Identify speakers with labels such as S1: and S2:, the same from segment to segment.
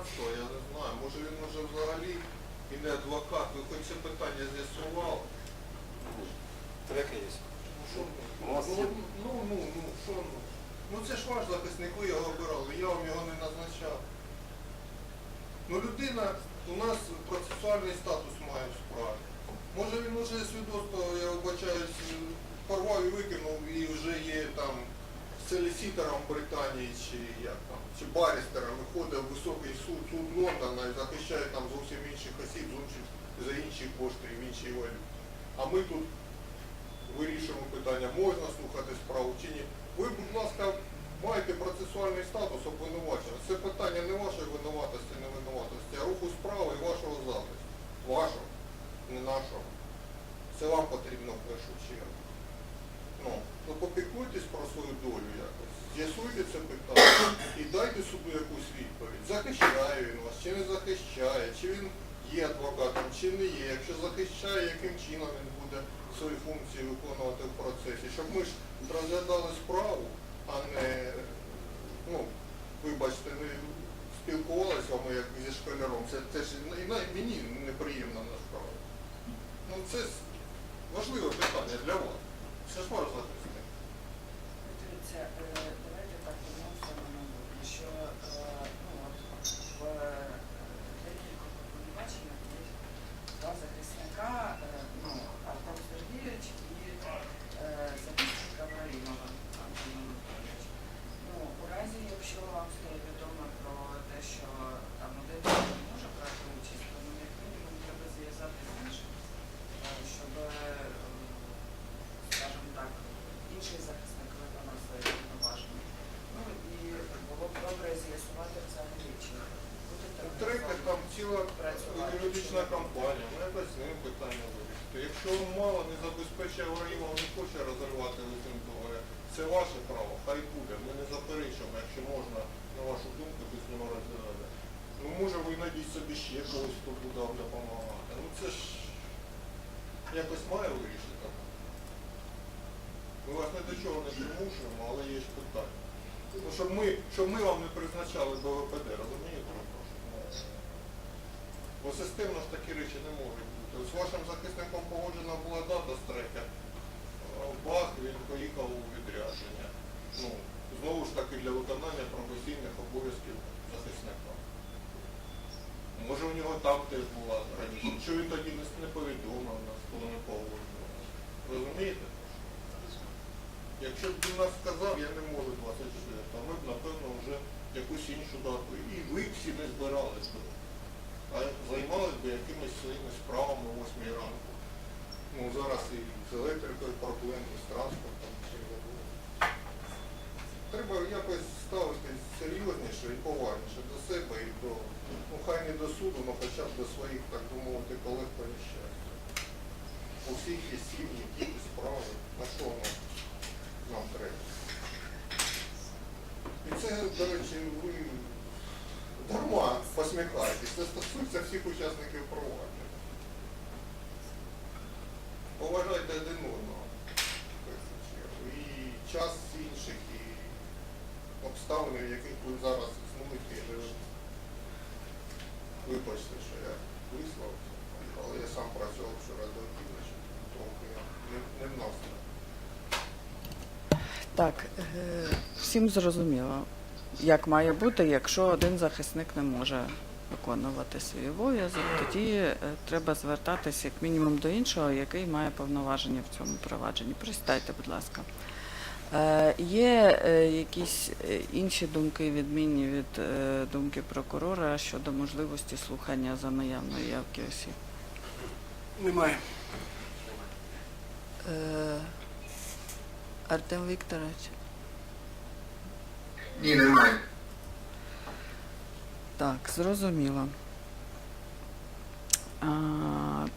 S1: громадянство, я не знаю. Може він може взагалі і не адвокат. Ви хоч це питання з'ясували?
S2: треки є.
S1: Ну, що ну? Ну, ну, ну, ну, що ну? Ну це ж ваш захисник, ви його обирали, я вам його не назначав. Ну людина у нас процесуальний статус має в справі. Може він уже свідоцтво, я вибачаюсь, порвав і викинув і вже є там селісітером Британії чи як там, чи барістером і ходить в високий суд, суд Лондона і захищає там зовсім інших осіб, зовсім за інші кошти в іншій валюті. А ми тут вирішуємо питання, можна слухати справу чи ні. Ви, будь ласка, маєте процесуальний статус обвинувачення. Це питання не вашої винуватості, не винуватості, а руху справи і вашого захисту. Вашого, не нашого. Це вам потрібно в першу чергу. Ну, то попіклуйтесь про свою долю якось. З'ясуйте це питання і дайте суду якусь відповідь. Захищає він вас, чи не захищає, чи він є адвокатом, чи не є. Якщо захищає, яким чином він буде свої функції виконувати в процесі. Щоб ми ж розглядали справу, а не, ну, вибачте, не спілкувалися ми як зі школяром. Це, це ж і мені неприємно насправді. Ну це важливе питання для вас. Це ж ваш захисник.
S3: Дивіться, е, давайте так вернемося на майбутнє, що е, ну, от, в е, декількох обвинуваченнях є два захисника, е, ну, Артем Сергійович і е, захисник Авраїмова Антон Анатолійович. Ну, у разі, якщо вам стає відомо про те, що там один не може брати участь, то ну, як мінімум треба зв'язати з іншим, е, щоб, е, скажімо так, інший захисник виконав свої повноваження. Ну і було б добре з'ясувати взагалі, чи будете ви
S1: Трекер
S3: разом
S1: там ціла
S3: працювати,
S1: юридична
S3: чи-
S1: компанія, ну якось з ним питання вирішити. Якщо не забезпечує Авраїмов, не хоче розривати лисим це ваше право, хай буде. Ми не заперечуємо, якщо можна, на вашу думку, то з нього розглядати. Ну може ви знайдіть собі ще когось, хто буде вам допомагати. Ну це ж якось має вирішити. Ми вас ні до чого не примушуємо, але є ж питання. Ну, щоб ми, щоб ми вам не призначали до ВПД, розумієте? Бо системно ж такі речі не можуть бути. З вашим захисником погоджена була дата стрека. Бах, він поїхав у відрядження. Ну, знову ж таки для виконання професійних обов'язків захисника. Може у нього там теж була раніше. Що він тоді не, не повідомив нас, коли не погоджував. Розумієте? Якщо б він нас сказав, я не можу 24, то ми б, напевно, вже якусь іншу дату. І ви всі не збирались би. А займались би якимись своїми справами о 8 ранку. Ну, зараз і з електрикою проблеми, з транспортом, чим забули. Треба якось ставитись серйозніше і поважніше до себе і до, ну хай не до суду, але хоча б до своїх, так би мовити, колег по нещастю. У всіх є сім'ї, діти, справи. На що воно нам треба? І це, до речі, ви дарма посміхаєтесь. Це стосується всіх учасників провадження. Поважайте один одного. в першу чергу. І час інших, і в яких ви зараз існуєте і живете. Вибачте, що я висловився, але я сам працював вчора до півночі, трохи не, не вносив.
S3: Так, е, всім зрозуміло, як має бути, якщо один захисник не може виконувати свій обов'язок, тоді е, треба звертатися як мінімум до іншого, який має повноваження в цьому провадженні. Присідайте, будь ласка. Е, Є е, якісь е, інші думки, відмінні від е, думки прокурора щодо можливості слухання за наявної явки осіб?
S2: Немає.
S3: Е, Артем Вікторович.
S4: Ні, немає.
S3: Так, зрозуміло.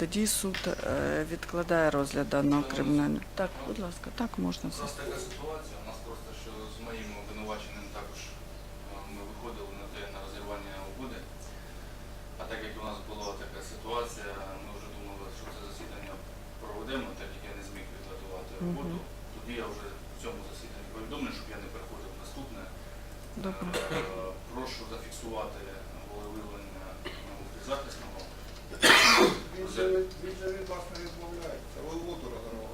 S3: Тоді суд е, відкладає розгляд даного кримінального. Так, будь ласка, так можна
S5: У нас така ситуація. У нас просто що з моїм обвинуваченим також е, ми виходили на те на розірвання угоди. А так як у нас була така ситуація, ми вже думали, що це засідання проведемо, так як я не зміг підготувати роботу. Тоді я вже в цьому засіданні повідомлю, щоб я не переходив наступне.
S3: Добре.
S5: Е, прошу зафіксувати волевиявлення захисного.
S1: Він же, він же від вас не відмовляється, ви воду розриваєте.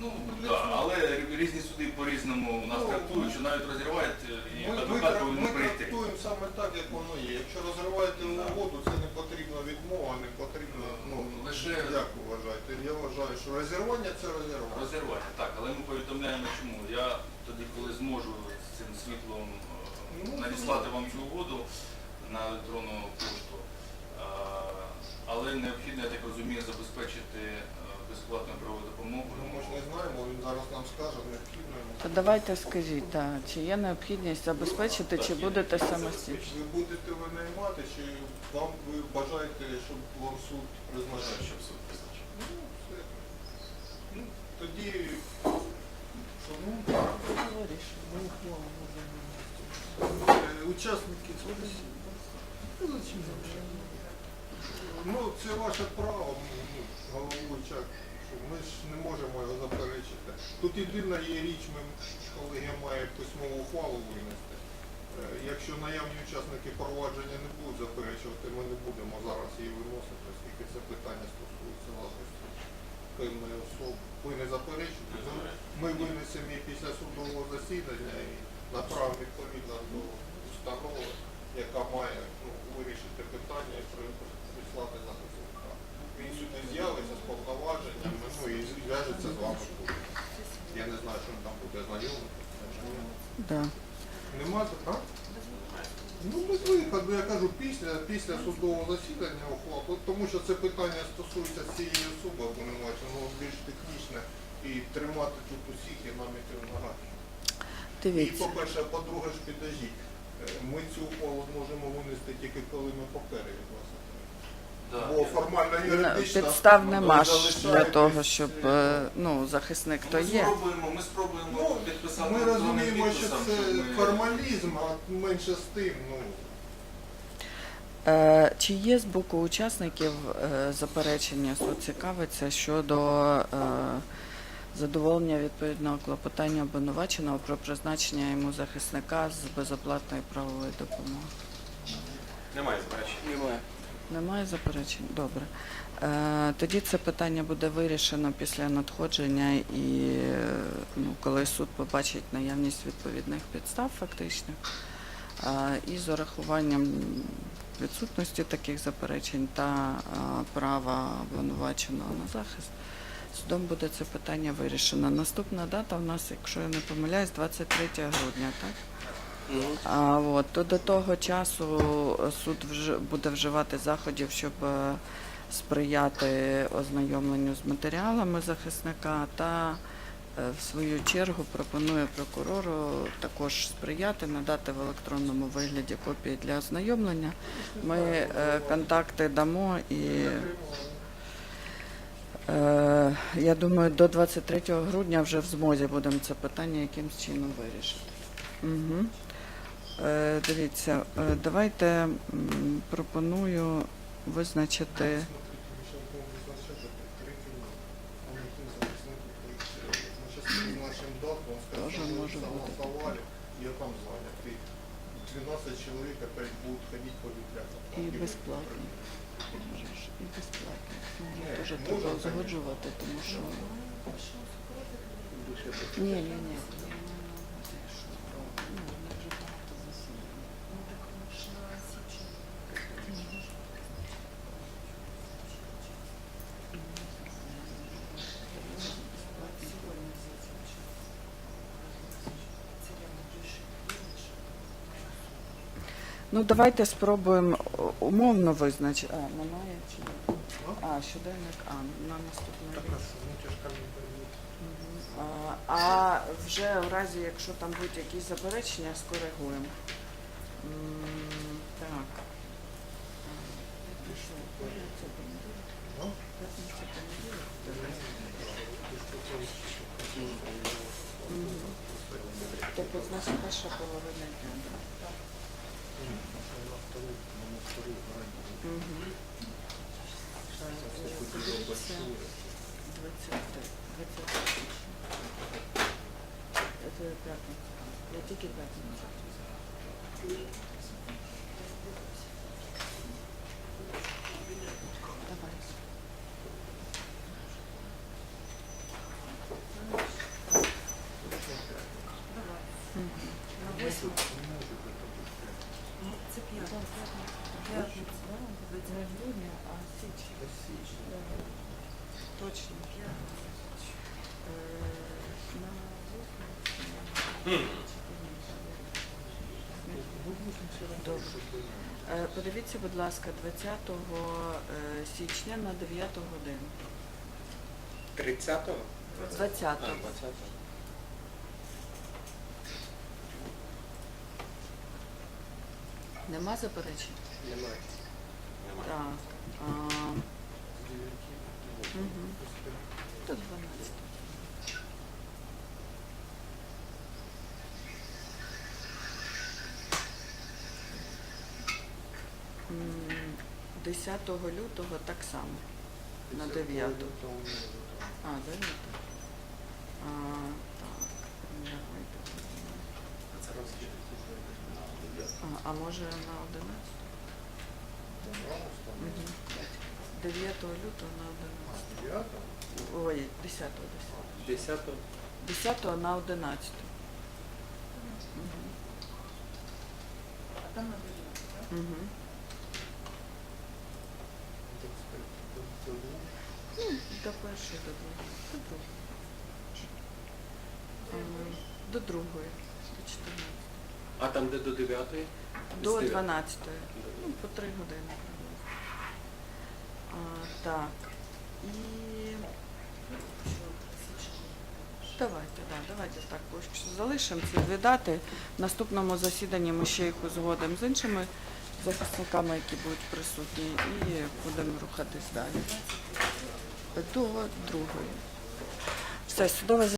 S5: Ну, так, але різні суди по-різному нас
S1: Ну,
S5: трактують, що навіть розривають е, і
S1: Ми, ми,
S5: адвокат
S1: трак-
S5: повинен
S1: ми
S5: прийти.
S1: трактуємо саме так, як воно є. Якщо розриваєте угоду, це не потрібна відмова, не потрібно. Ну,
S5: Лише-
S1: як вважаєте? Я вважаю, що розірвання це розірвання.
S5: Розірвання, так, але ми повідомляємо чому. Я тоді, коли зможу з цим світлом е,
S1: Ну,
S5: надіслати вам цю угоду на електронну пошту. Але необхідно, я так розумію, забезпечити е, безплатну правову допомогу.
S1: Ну, ми ж не знаємо, він зараз нам скаже, необхідно.
S3: То давайте скажіть, да, чи є необхідність забезпечити, чи будете самостійно?
S1: Ви будете винаймати, чи вам ви бажаєте, щоб вам суд призначав?
S5: Щоб суд призначив.
S1: Ну, все. Ну, тоді, що, ну, Е, Учасники Ну, це ваше право, ну, головуюча, що ми ж не можемо його заперечити. Тут єдина є річ, ми колегія має письмову ухвалу винести. Е, Якщо наявні учасники провадження не будуть заперечувати, ми не будемо зараз її виносити, оскільки це питання стосується власності певної особи. Ви не заперечуєте, ми- винесемо її після судового засідання і направимо відповідно до установи, яка має ну, вирішити питання і при- прислати захисника. Він сюди з'явиться з повноваженнями, ну і зв'яжеться з вами. Я не знаю, що він там буде знайомитися.
S3: Да.
S1: Нема так? Ну, без виходу, я кажу, після, після судового засідання ухвал, От тому що це питання стосується цієї особи обвинувачення, воно більш технічне і тримати тут усіх і нам іти в ногах. І, по-перше, по-друге ж підождіть, е, ми цю ухвалу зможемо винести тільки коли ми папери від вас отримаємо.
S5: Да.
S1: Бо формально
S3: Ну,
S1: юридично
S3: Підстав нема ж для того, щоб
S1: е,
S3: ну, захисник то є.
S5: Ми спробуємо, ми спробуємо
S1: Ну,
S5: підписати
S1: ми розуміємо, що це формалізм, а менше з тим, ну.
S3: Е, Чи є з боку учасників е, заперечення суд цікавиться щодо задоволення відповідного клопотання обвинуваченого про призначення йому захисника з безоплатної правової допомоги?
S2: Немає заперечень. Немає.
S3: Немає заперечень? Добре. Е, Тоді це питання буде вирішено після надходження і ну, коли суд побачить наявність відповідних підстав фактичних. Е, І з урахуванням відсутності таких заперечень та е, права обвинуваченого на захист, судом буде це питання вирішено. Наступна дата у нас, якщо я не помиляюсь, 23 грудня, так? А, от, то до того часу суд вж, буде вживати заходів, щоб е, сприяти ознайомленню з матеріалами захисника та е, в свою чергу пропонує прокурору також сприяти, надати в електронному вигляді копії для ознайомлення. Ми е, контакти дамо і я думаю, до 23 грудня вже в змозі будемо це питання якимсь чином вирішити. Угу. Е, дивіться, е, давайте пропоную визначити. Тоже может быть.
S1: Я там занят. И 12 человек опять будут ходить по библиотекам.
S3: І безплатно. І безплатно. Можна теж треба узгоджувати, тому що. Ні, ні, ні. Ну, в них вже багато засідань. Ну, давайте спробуємо умовно визначити. А, немає чи є? А, щоденник, а, на наступний рік.
S1: а
S3: вже в разі, якщо там будуть якісь заперечення, скоригуємо. М, Так. Тобто, значить, перша половина дня. да? Мгм. Е, подивіться, 20, 20 січня. Це п'ятниця. Я тільки п'ятниця. Давай.
S6: На восьму. Ну, Це п'ятниця. П'ятниця.
S3: а січень. Точно. Добре. Подивіться, будь ласка, 20 е, січня на 9 годину.
S2: 30-го?
S3: 20
S2: 20-го.
S3: Нема заперечень?
S2: Немає.
S3: Так. А, угу. До 12. М, 10 лютого так само. На 9. А, 9. А, так. Давайте. А, може на 11? Мгм. 9 лютого на 11.
S1: Дев'ята?
S3: Ой, 10 10.
S2: 10-го?
S3: 10 на 11. Угу.
S6: А там на дев'яту, так?
S3: Угу. Ну, до першої, до другої. До другої. До другої, до 14.
S2: А там де до 9-ї?
S3: До
S2: З дев'ятої.
S3: 12. Ну, по 3 години. А, так. І давайте, да, давайте так залишимо ці дві дати. В наступному засіданні ми ще їх узгодимо з іншими захисниками, які будуть присутні, і будемо рухатись далі. До другої. Все, судове